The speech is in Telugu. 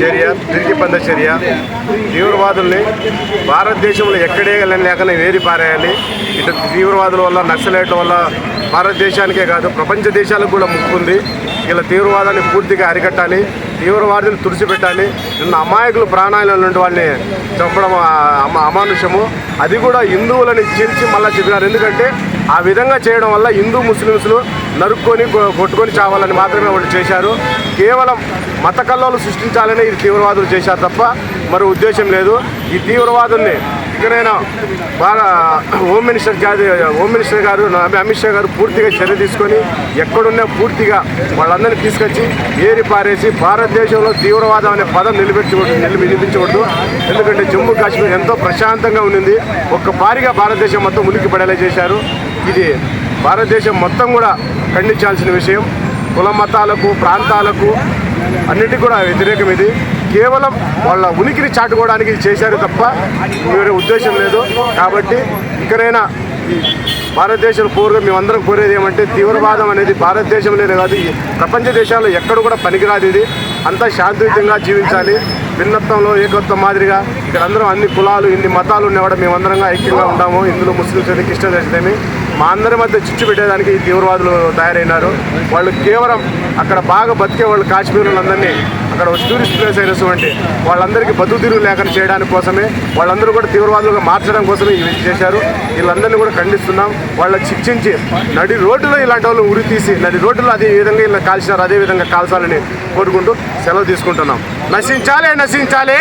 చర్య తిరిగి చర్య. తీవ్రవాదుల్ని భారతదేశంలో ఎక్కడే లేకనే వేరి పారేయాలి. ఇటు తీవ్రవాదుల వల్ల నక్సలైట్ల వల్ల భారతదేశానికే కాదు ప్రపంచ దేశాలకు కూడా ముక్కుంది. ఇలా తీవ్రవాదాన్ని పూర్తిగా అరికట్టాలి తీవ్రవాదులు తుడిచిపెట్టాలి. నిన్న అమాయకులు ప్రాణాలు నుండి వాళ్ళని చంపడం అమ- అమానుషము. అది కూడా హిందువులని చీల్చి మళ్ళీ చెప్పినారు. ఎందుకంటే ఆ విధంగా చేయడం వల్ల హిందూ ముస్లిమ్స్లు నరుక్కొని కొట్టుకొని చావాలని మాత్రమే వాళ్ళు చేశారు. కేవలం మత కల్లోలు సృష్టించాలని ఈ తీవ్రవాదులు చేశారు తప్ప మరో ఉద్దేశం లేదు. ఈ తీవ్రవాదుల్ని ఇకనైనా బాగా హోమ్ మినిస్టర్ గారు హోమ్ మినిస్టర్ గారు అమిత్ షా గారు పూర్తిగా చర్య తీసుకొని ఎక్కడున్నా పూర్తిగా వాళ్ళందరినీ తీసుకొచ్చి ఏరి పారేసి భారతదేశంలో తీవ్రవాదం అనే పదం నిలబెట్టకూడదు నిలిపి నిలిపించకూడదు ఎందుకంటే జమ్మూ కాశ్మీర్ ఎంతో ప్రశాంతంగా ఉండింది. ఒక్కపారిగా భారతదేశం మొత్తం ఉలికి పడేలా చేశారు. ఇది భారతదేశం మొత్తం కూడా ఖండించాల్సిన విషయం కుల మతాలకు ప్రాంతాలకు అన్నిటికీ కూడా వ్యతిరేకం ఇది. కేవలం వాళ్ళ ఉనికిని చాటుకోవడానికి చేశారు తప్ప వేరే ఉద్దేశం లేదు. కాబట్టి ఇకనైనా ఈ భారతదేశం పూర్వం మేమందరం కోరేది ఏమంటే తీవ్రవాదం అనేది భారతదేశంలోనే కాదు ఈ ప్రపంచ దేశాల్లో ఎక్కడ కూడా పనికిరాదు ఇది. అంతా శాంతియుతంగా జీవించాలి. భిన్నత్వంలో ఏకత్వం మాదిరిగా ఇక్కడ అందరం అన్ని కులాలు ఇన్ని మతాలు ఉన్నా కూడా మేమందరంగా ఐక్యంగా ఉంటాము ఇందులో ముస్లిమ్స్ అయితే క్రిస్టియన్స్ అయితే మా అందరి మధ్య చిచ్చు పెట్టేదానికి ఈ తీవ్రవాదులు తయారైనారు. వాళ్ళు కేవలం అక్కడ బాగా బతికే వాళ్ళు కాశ్మీరులందరినీ వాళ్ళందరినీ అక్కడ ఒక టూరిస్ట్ ప్లేస్ అయినటువంటి వాళ్ళందరికీ బతుకుతీరు లేఖన చేయడానికి కోసమే వాళ్ళందరూ కూడా తీవ్రవాదులుగా మార్చడం కోసమే ఇవి చేశారు. వీళ్ళందరినీ కూడా ఖండిస్తున్నాం. వాళ్ళని శిక్షించి నడి రోడ్డులో ఇలాంటి వాళ్ళు ఉరి తీసి నడి రోడ్డులో అదే విధంగా ఇలా కాల్చినారు అదే విధంగా కాల్చాలని కోరుకుంటూ సెలవు తీసుకుంటున్నాం. నశించాలి నశించాలి!